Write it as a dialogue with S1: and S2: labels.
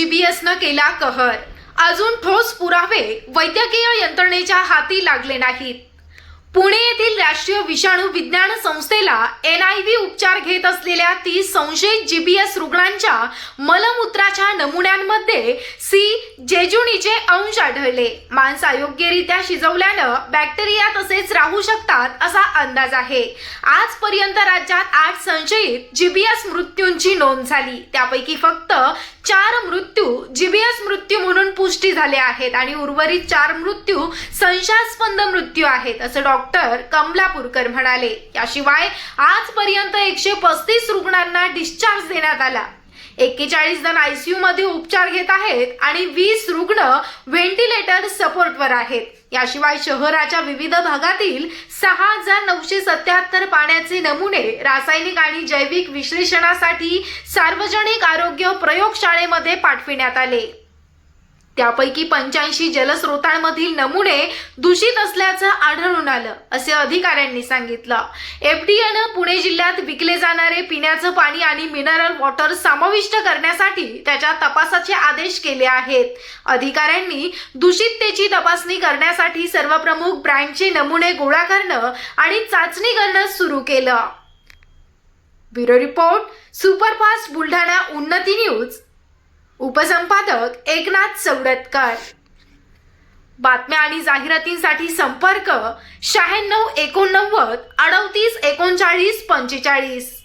S1: जीबीएसनं केला कहर. अजून ठोस पुरावे वैद्यकीय यंत्रणेच्या हाती लागले नाहीत. पुणे येथील राष्ट्रीय विषाणू विज्ञान संस्थेला एन आय व्ही उपचार घेत असलेल्या तीस संशयित जीबीएस रुग्णांच्या मलमूत्राच्या नमुन्यांमध्ये सी जेजुनीचे अंश आढळले. मांस अयोग्यरित्या शिजवल्यानं बॅक्टेरिया तसेच राहू शकतात असा अंदाज आहे. आजपर्यंत राज्यात आठ संशयित जीबीएस मृत्यूंची नोंद झाली. त्यापैकी फक्त चार मृत्यू जीबीएस मृत्यू म्हणून पुष्टी झाले आहेत आणि उर्वरित चार मृत्यू संशयास्पद मृत्यू आहेत असं डॉक्टर कमलापूरकर म्हणाले. याशिवाय आजपर्यंत एकशे पस्तीस रुग्णांना डिस्चार्ज देण्यात आला. एक्केचाळीस जण आयसीयू मध्ये उपचार घेत आहेत आणि वीस रुग्ण व्हेंटिलेटर सपोर्टवर आहेत. याशिवाय शहराच्या विविध भागातील सहा हजार नऊशे सत्याहत्तर पाण्याचे नमुने रासायनिक आणि जैविक विश्लेषणासाठी सार्वजनिक आरोग्य प्रयोगशाळेमध्ये पाठविण्यात आले. त्यापैकी पंच्याऐंशी जलस्रोतांमधील नमुने दूषित असल्याचं आढळून आलं असे अधिकाऱ्यांनी सांगितलं. एफडीएनं पुणे जिल्ह्यात विकले जाणारे पिण्याचं पाणी आणि मिनरल वॉटर समाविष्ट करण्यासाठी त्याच्या तपासाचे आदेश केले आहेत. अधिकाऱ्यांनी दूषिततेची तपासणी करण्यासाठी सर्व प्रमुख ब्रँडचे नमुने गोळा करणं आणि चाचणी करणं सुरू केलं. ब्युरो रिपोर्ट सुपरफास्ट बुलढाणा उन्नती न्यूज. उपसंपादक एकनाथ चौडतकर बातम्या आणि जाहिरातींसाठी संपर्क शहाण्णव एकोणनव्वद अडतीस एकोणचाळीस पंचेचाळीस.